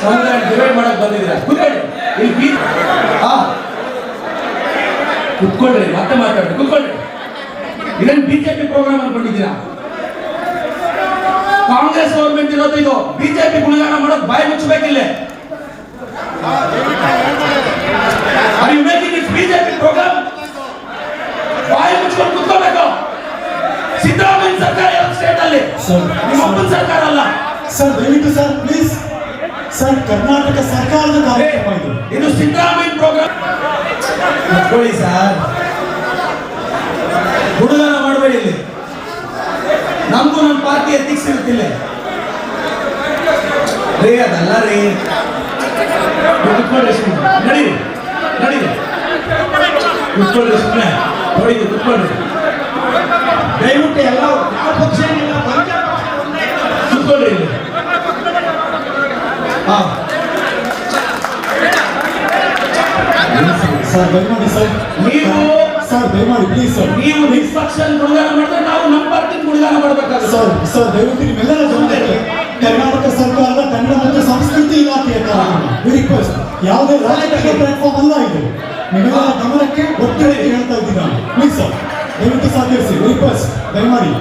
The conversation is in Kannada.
ಸಮುದಾಯ ಡಿವೈಡ್ ಮಾಡಕ್ ಬಂದಿದ್ದೀರಾ? ಕೂತ್ಕೊಳ್ಳಿ. ಇಲ್ಲಿ ಹಾ. ಕುತ್ಕೊಳ್ರಿ ಮತ್ತೆ ಮಾತಾಡ್ರಿ ಕುತ್ಕೊಳ್ರಿ ಇದೇನು ಬಿಜೆಪಿ ಪ್ರೋಗ್ರಾಮ್ ಅನ್ಕೊಂಡಿದ್ದೀರಾ? ಕಾಂಗ್ರೆಸ್ ಗೌರ್ಮೆಂಟ್ ಇರೋದು ಇದು. ಬಿಜೆಪಿ ಗುಣಗಾನ ಮಾಡೋದು ಬಾಯಿ ಮುಚ್ಚಬೇಕಿಲ್ಲ. Are you making it BJP program ಬಾಯಿ ಮುಚ್ಕೊಂಡು ಕುತ್ಕೋಬೇಕು ಸಿದ್ದರಾಮಯ್ಯ ಸರ್ಕಾರ ಸ್ಟೇಟ್ ಅಲ್ಲಿ? ಸರ್, ಸರ್ಕಾರ ಅಲ್ಲ. ಸರ್ ದಯವಿಟ್ಟು ಸರ್ ಪ್ಲೀಸ್ ಸರ್ ಕರ್ನಾಟಕ ಸರ್ಕಾರದ ಕಾರ್ಯಕ್ರಮ ಇದು. ಇದು ಸಿದ್ದರಾಮಯ್ಯ ಪ್ರೋಗ್ರಾಮ್ ಕುತ್ಕೊಳ್ಳಿ ಸರ್. ಹುಡುಗನ ಮಾಡಬೇಡಿ ಇಲ್ಲಿ. ನಮಗೂ ನಮ್ಮ ಪಾರ್ಟಿ ಎಥಿಕ್ಸ್ ಇರ್ತಿಲ್ಲ ರೀ ಅದಲ್ಲ ರೀ. ಕುತ್ಕೊಳ್ಳಿ ಸುಮ್ಮನೆ ನಡೀರಿ ನಡಿ ಕುತ್ಕೊಳ್ಳಿ ಸುಮ್ಮನೆ ನೋಡಿ ಕುತ್ಕೊಳ್ಳಿ. ಸರ್ ದಯಮಾಡಿ ಸರ್ ನೀವು- ಸರ್ ದಯಮಾಡಿ ಪ್ಲೀಸ್ ಸರ್ ನೀವು ನಿಷ್ಪಕ್ಷನ್ ಗುಣಗಾನ ಮಾಡಿದ್ರೆ ನಾವು ನಮ್ಮ ಪಾರ್ಟಿ ಗುಣಗಾನ ಮಾಡಬೇಕಾಗುತ್ತೆ. ಸರ್ ಸರ್ ದಯವಿಟ್ಟು ನಿಮ್ಮೆಲ್ಲರ ಜೊತೆ ಕರ್ನಾಟಕ ಸರ್ಕಾರದ ಕನ್ನಡ ಮತ್ತು ಸಂಸ್ಕೃತಿ ಇಲಾಖೆಯ ವಿ ರಿಕ್ವೆಸ್ಟ್ ಯಾವುದೇ ರಾಜಕೀಯ ಪ್ಲಾಟ್ಫಾರ್ಮ್ ಅಲ್ಲ ಇದು. ನಿಮ್ಮೆಲ್ಲರ ಗಮನಕ್ಕೆ ಒತ್ತಡ ಹೇಳ್ತಾ ಇದ್ದೀನಿ ನಾನು ಪ್ಲೀಸ್ ಸರ್ ದಯವಿಟ್ಟು ಸಹಕರಿಸಿ. ರಿಕ್ವೆಸ್ಟ್ ದಯಮಾಡಿ.